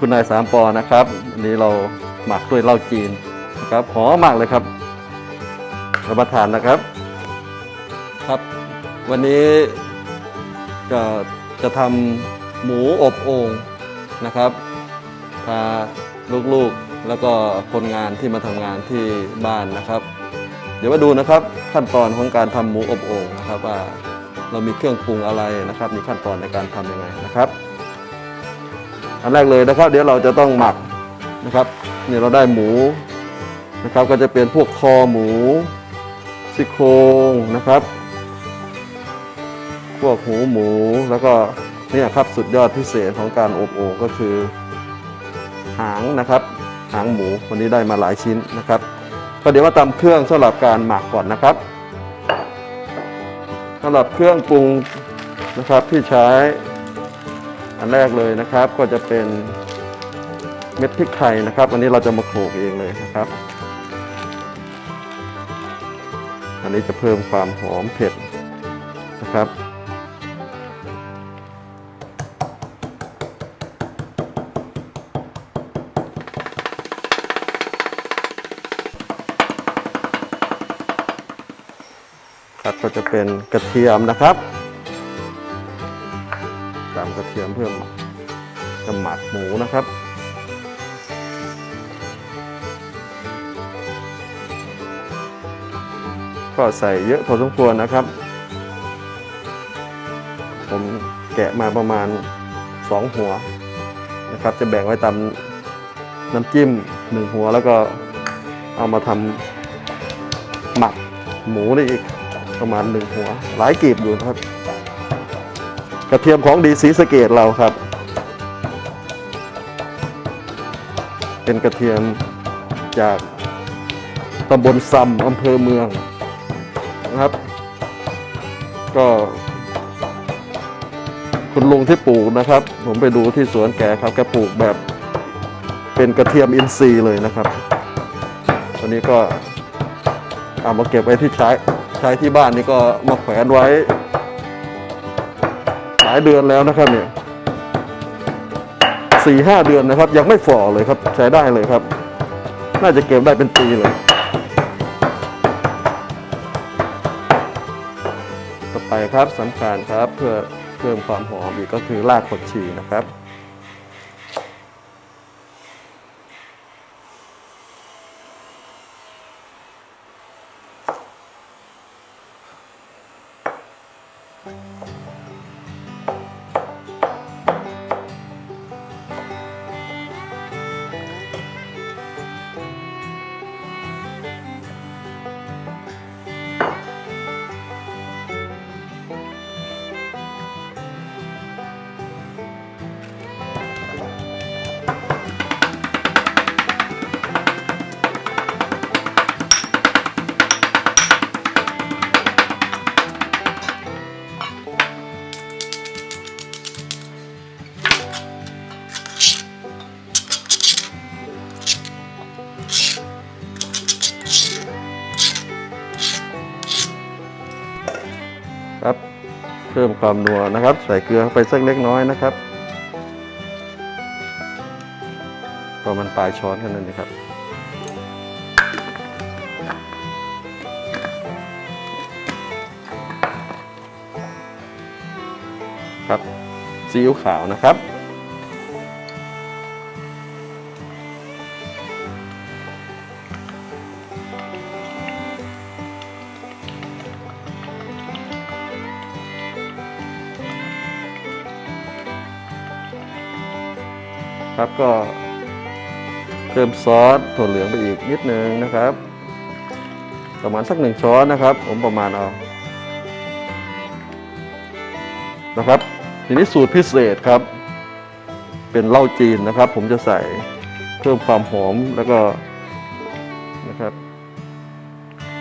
คุณนายสามปอนะครับอันนี้เราหมักด้วยเหล้าจีนนะครับหอมมากเลยครับรับประทานนะครับครับ วันนี้ก็จะทำหมูอบโอ่งนะครับพาลูกๆแล้วก็คนงานที่มาทำงานที่บ้านนะครับ เดี๋ยวมาดูนะครับขั้นตอนของการทำหมูอบโอ่งนะครับว่าเรามีเครื่องปรุงอะไรนะครับ มีขั้นตอนในการทำยังไงนะครับ อันแรกเลยนะครับ เดี๋ยวเราจะต้องหมักนะครับเนี่ยเราได้หมูนะครับ ก็จะเป็นพวกคอหมูซี่โครงนะครับ พวกหูหมูแล้วก็เนี่ยครับสุดยอดพิเศษของการอบโอ่งก็คือ หางนะครับ หางหมูวันนี้ได้มาหลายชิ้นนะครับก็เดี๋ยวมาตำเครื่องสำหรับการหมักก่อนนะครับสำหรับเครื่องปรุงนะครับที่ใช้ อันแรกเลยนะครับก็จะเป็นเม็ดพริกไทยนะครับ อันนี้เราจะมาโขลกเองเลยนะครับ อันนี้จะเพิ่มความหอมเผ็ดนะครับ ครับก็จะเป็นกระเทียมนะครับ ตามกระเทียมเพิ่มจะหมักหมูนะครับก็ใส่เยอะพอสมควรนะครับ ผมแกะมาประมาณ 2 หัวนะครับ จะแบ่งไว้ตามน้ำจิ้มหนึ่งหัวแล้วก็เอามาทำหมักหมูได้อีกประมาณหนึ่งหัว หลายกีบอยู่นะครับ กระเทียมของดีสีสะเกตเราครับ เป็นกระเทียมจากตำบลซำอำเภอเมืองนะครับ ก็ คุณลุงที่ปลูกนะครับ ผมไปดูที่สวนแกครับแกปลูกแบบเป็นกระเทียมอินทรีย์เลยนะครับตอนนี้ก็เอามาเก็บไว้ที่ใช้ใช้ที่บ้านนี่ก็มาแขวนไว้ายเดือนแล้วนะครับเนี่ยสี่ห้าเดือนนะครับ ยังไม่ฝ่อเลยครับ ใช้ได้เลยครับ น่าจะเก็บได้เป็นปีเลยต่อไปครับสำคัญครับเพื่อเพิ่มความหอมอีกก็คือรากผักชีนะครับครับ เพิ่มความนัวนะครับ ใส่เกลือไปสักเล็กน้อยนะครับ ประมาณปลายช้อนแค่นั้นนะครับ ครับซีอิ๊วขาวนะครับ ครับก็เติมซอสถั่วเหลืองไปอีกนิดนึงนะครับ ประมาณสักหนึ่งช้อนนะครับ ผมประมาณเอานะครับทีนี้สูตรพิเศษครับ เป็นเหล้าจีนนะครับ ผมจะใส่เพิ่มความหอมแล้วก็นะครับ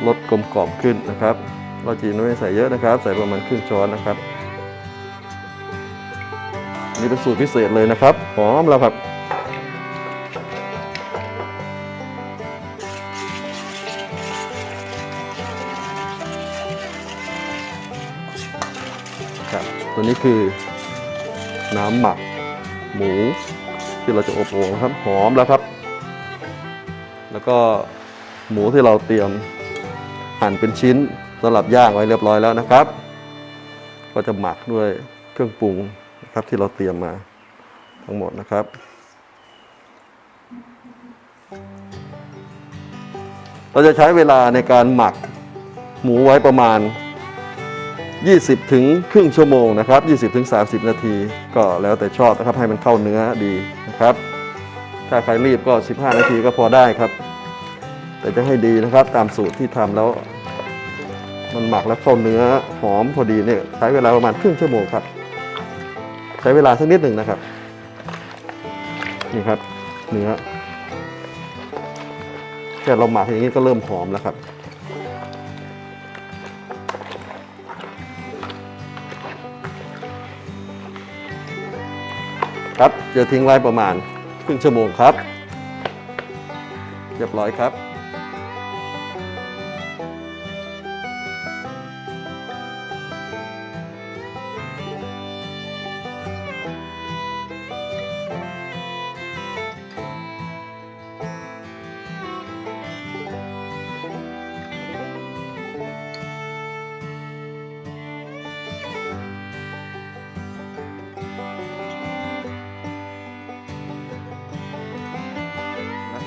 ลดกลมกล่อมขึ้นนะครับเหล้าจีนไม่ใส่เยอะนะครับ ใส่ประมาณครึ่งช้อนนะครับ เป็นสูตรพิเศษเลยนะครับหอมแล้วครับครับตัวนี้คือน้ำหมักหมูที่เราจะอบโอ่งครับหอมแล้วครับ แล้วก็หมูที่เราเตรียมหั่นเป็นชิ้นสำหรับย่างไว้เรียบร้อยแล้วนะครับ ก็จะหมักด้วยเครื่องปรุง นะครับ ที่เราเตรียมมาทั้งหมดนะครับ เราจะใช้เวลาในการหมักหมูไว้ประมาณ 20 ถึงครึ่งชั่วโมงนะครับ 20ถึง30 นาที ก็แล้วแต่ชอบนะครับให้มันเข้าเนื้อดีนะครับ ถ้าใครรีบก็ 15 นาทีก็พอได้ครับ แต่จะให้ดีนะครับตามสูตรที่ทำแล้วมันหมักแล้วเข้าเนื้อหอมพอดีเนี่ยใช้เวลาประมาณครึ่งชั่วโมงครับ ช้เวลาสักนิดหนึ่งนะครับนี่ครับเนื้อแค่เราหมักอย่างนี้ก็เริ่มหอมแล้วครับครับจะทิ้งไว้ประมาณครึ่งชั่วโมงครับ เรียบร้อยครับ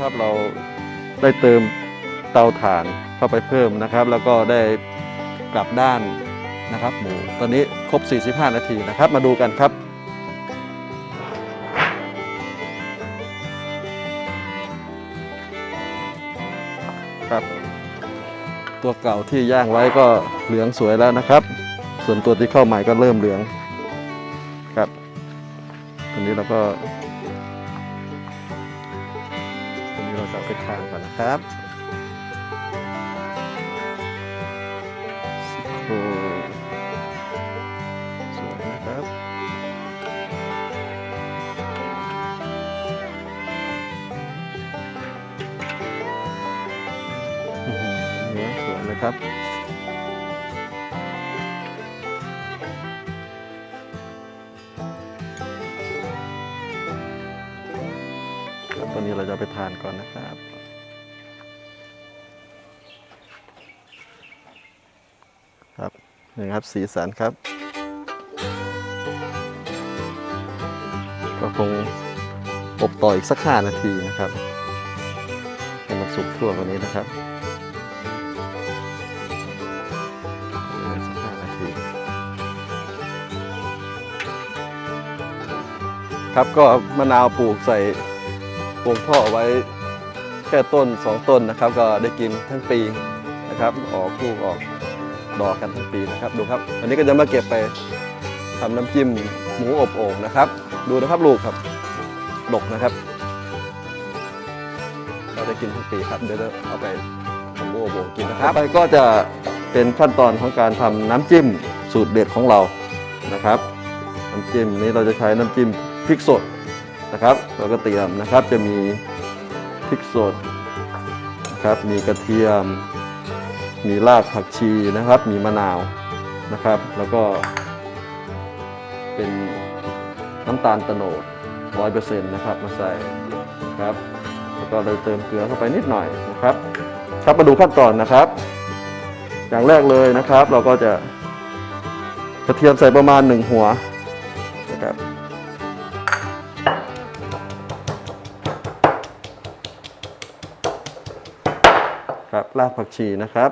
นะครับเราได้เติมเตาถ่านเข้าไปเพิ่มนะครับ แล้วก็ได้กลับด้านนะครับหมูตอนนี้ครบ 45 นาทีนะครับ มาดูกันครับครับ ตัวเก่าที่ย่างไว้ก็เหลืองสวยแล้วนะครับ ส่วนตัวที่เข้าใหม่ก็เริ่มเหลืองครับตอนนี้เราก็ ราจะไปทานก่อนนะครับสิโคสวยนะครับเนื้อสวยเลยครับ แล้วตอนนี้เราจะไปทานก่อนนะครับครับนี่ครับสีสันครับ ก็คงอบต่ออีกสักห้านาทีนะครับให้มันสุกทั่วกว่านี้นะครับอีกสักห้านาที ครับก็มะนาวปลูกใส่ ปลูกท่อไว้แค่ต้นสองต้นนะครับ ก็ได้กินทั้งปีนะครับออกลูกออกดอกกันทั้งปีนะครับดูครับอันนี้ก็จะมาเก็บไปทำน้ำจิ้มหมูอบโอ่งนะครับ ดูนะครับลูกครับดกนะครับ เราได้กินทั้งปีครับเดี๋ยวเราเอาไปทำหมูอบโอ่งกินนะครับไปก็จะเป็นขั้นตอนของการทำน้ำจิ้มสูตรเด็ดของเรานะครับ น้ำจิ้มนี้เราจะใช้น้ำจิ้มพริกสด นะครับเราก็เตรียมนะครับจะมีพริกสดนะครับมีกระเทียม มีรากผักชีนะครับ มีมะนาวนะครับ แล้วก็ เป็นน้ำตาลโตโนดร้อยเปอร์เซ็นต์นะครับมาใส่ครับ แล้วก็เลยเติมเกลือเข้าไปนิดหน่อยนะครับ ครับมาดูขั้นตอนนะครับ อย่างแรกเลยนะครับ เราก็จะกระเทียมใส่ประมาณหนึ่งหัวนะครับ รากผักชีนะครับ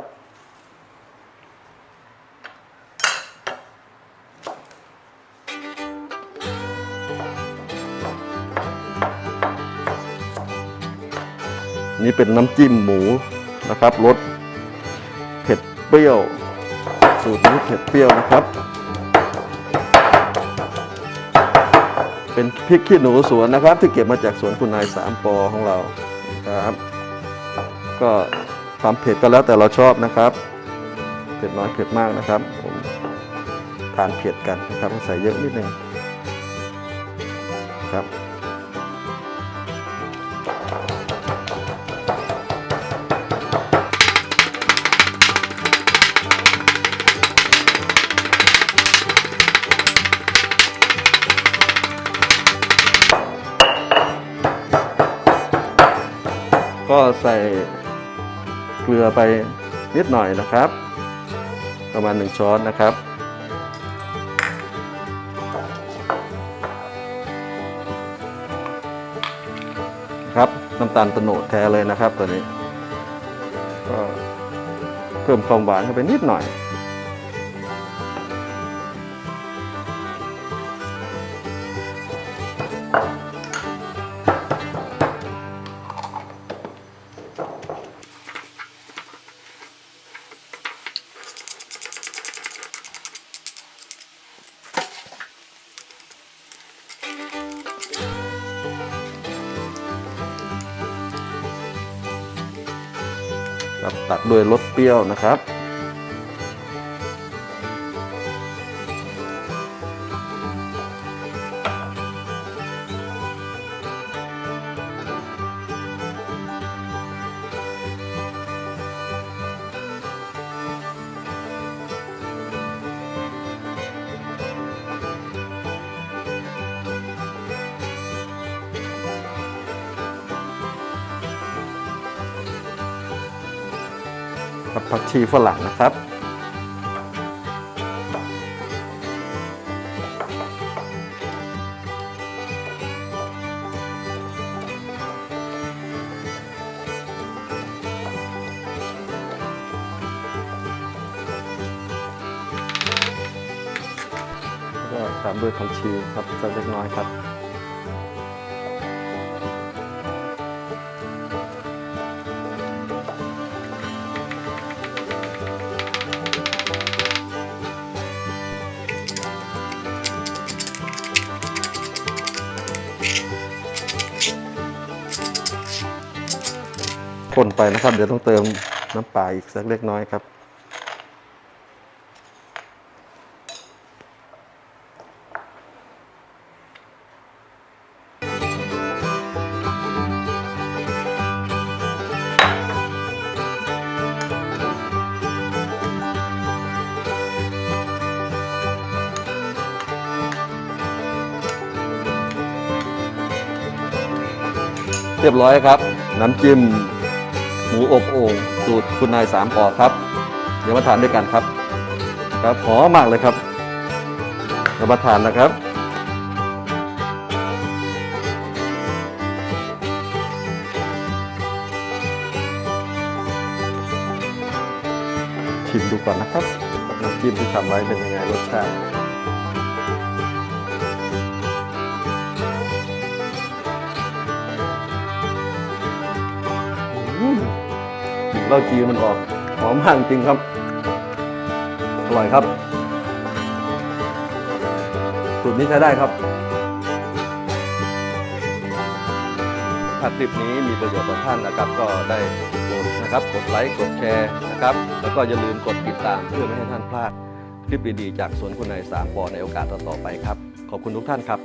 นี่เป็นน้ำจิ้มหมูนะครับรสเผ็ดเปรี้ยว สูตรนี้เผ็ดเปรี้ยวนะครับ เป็นพริกขี้หนูสวนนะครับ ที่เก็บมาจากสวนคุณนายสามปอของเราครับ ก็ ความเผ็ดก็แล้วแต่เราชอบนะครับ เผ็ดน้อยเผ็ดมากนะครับผมทานเผ็ดกันนะครับใส่เยอะนิดนึงครับก็ใส่ กลือไปนิดหน่อยนะครับ ประมาณ 1 ช้อนนะครับ ครับน้ำตาลโตโนดแท้เลยนะครับตัวนี้ก็เพิ่มความหวานเข้าไปนิดหน่อย ตัดด้วยรสเปรี้ยวนะครับ กับผักชีฝรั่งนะครับ ก็ตามด้วยผักชีครับสักเล็กน้อยครับ ไปนะครับ เดี๋ยวต้องเติมน้ำปลาอีกสักเล็กน้อยครับ เรียบร้อยครับ น้ำจิ้ม มูอบโอ่งสูตรคุณนายสามปอครับ เดี๋ยวมาทานด้วยกันครับ ครับหอมมากเลยครับรับประทานนะครับชิมดูก่อนนะครับน้ำจิ้มที่ทำไว้เป็นยังไงรสชาติอืม เหล้าจีนมันออกหอมมากจริงครับ อร่อยครับ สูตรนี้ใช้ได้ครับถ้าคลิปนี้มีประโยชน์ต่อท่านนะครับก็ได้โปรดนะครับกดไลค์กดแชร์นะครับ แล้วก็อย่าลืมกดติดตามเพื่อไม่ให้ท่านพลาด คลิปดีๆจากสวนคุณนายสามปอในโอกาสต่อๆไปครับ ขอบคุณทุกท่านครับ